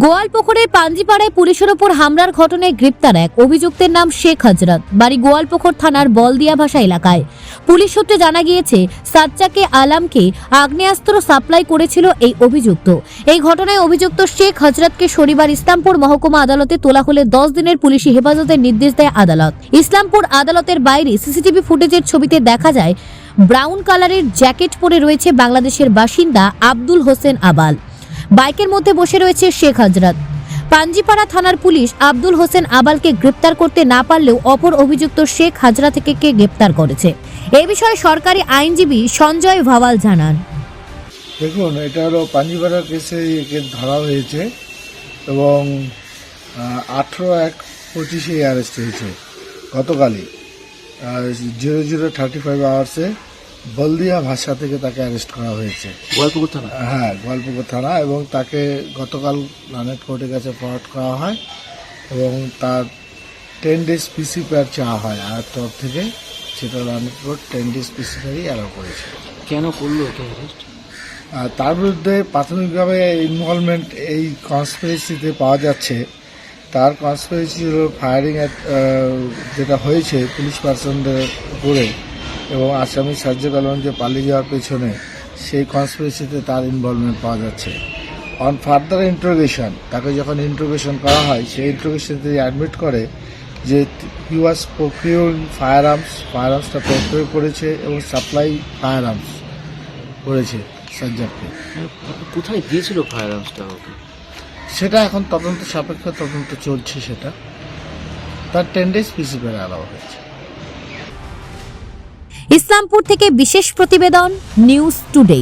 গোয়ালপুকুরের পাঞ্জিপাড়ায় পুলিশের ওপর হামলার ঘটনায় গ্রেপ্তার এক। অভিযুক্তের নাম শেখ হজরত। বাড়ি গোয়ালপুকুর থানার বলদিয়া ভাষা এলাকায়। পুলিশ সূত্রে জানা গিয়েছে, সাজ্জাকে আলামকে আগ্নেয়াস্ত্র সাপ্লাই করেছিল এই অভিযুক্ত। এই ঘটনায় অভিযুক্ত শেখ হজরতকে শনিবার ইসলামপুর মহকুমা আদালতে তোলা হলে দশ দিনের পুলিশি হেফাজতের নির্দেশ দেয় আদালত। ইসলামপুর আদালতের বাইরে সিসিটিভি ফুটেজের ছবিতে দেখা যায়, ব্রাউন কালারের জ্যাকেট পরে রয়েছে বাংলাদেশের বাসিন্দা আব্দুল হোসেন আবাল। বাইকের মধ্যে বসে রয়েছে শেখ হজরত পাঞ্জিপাড়া থানার পুলিশ আব্দুল হোসেন আবালকে গ্রেপ্তার করতে না পারলেও অপর অভিযুক্ত শেখ হাজরা থেকে কে গ্রেপ্তার করেছে। এ বিষয়ে সরকারি আইনজীবী সঞ্জয় ভাওয়াল জানান। দেখুন এটা হলো পাঞ্জিপাড়া কেসে একে ধরা হয়েছে এবং আঠেরো এক পঁচিশে অ্যারেস্ট হয়েছে গতকালই। জিরো জিরো থার্টি ফাইভ আওয়ার্সে বলদিয়া ভাষা থেকে তাকে অ্যারেস্ট করা হয়েছে। গোয়ালপুকুর থানা? হ্যাঁ গোয়ালপুকুর থানা এবং তাকে গতকাল লানেট কোর্টের কাছে ফরওয়ার্ড করা হয় এবং তার টেন ডেজ পিসি পেয়ার চাওয়া হয় আর তরফ থেকে সেটা learned court ten days PC পেয়ারই allow করেছে। কেন করল ওকে অ্যারেস্ট তার বিরুদ্ধে প্রাথমিকভাবে ইনভলভমেন্ট এই কনস্পিরেসিতে পাওয়া যাচ্ছে। তার কনস্পিরেসি হলো ফায়ারিং যেটা হয়েছে পুলিশ পার্সনদের উপরে। এবং আসামি সাজ্জাদ আলম যে পালিয়ে যাওয়ার পেছনে সেই কনস্পিরেসিতে তার ইনভলভমেন্ট পাওয়া যাচ্ছে। অন ফার্দার ইন্ট্রোগেশন তাকে যখন ইন্ট্রোগেশন করা হয় সেই ইন্ট্রোগেশন তিনি অ্যাডমিট করে যে he was procure firearms fire আর্মসটা procure করেছে এবং সাপ্লাই ফায়ার আর্মস করেছে সাজ্জাদকে। কোথায় দিয়েছিল ফায়ার আর্মসটা ওকে? সেটা এখন তদন্ত সাপেক্ষ তদন্ত চলছে সেটা। তার টেন ডেজ পিসি পেরে আলাদা হয়েছে। ইসলামপুর থেকে বিশেষ প্রতিবেদন নিউজ টুডে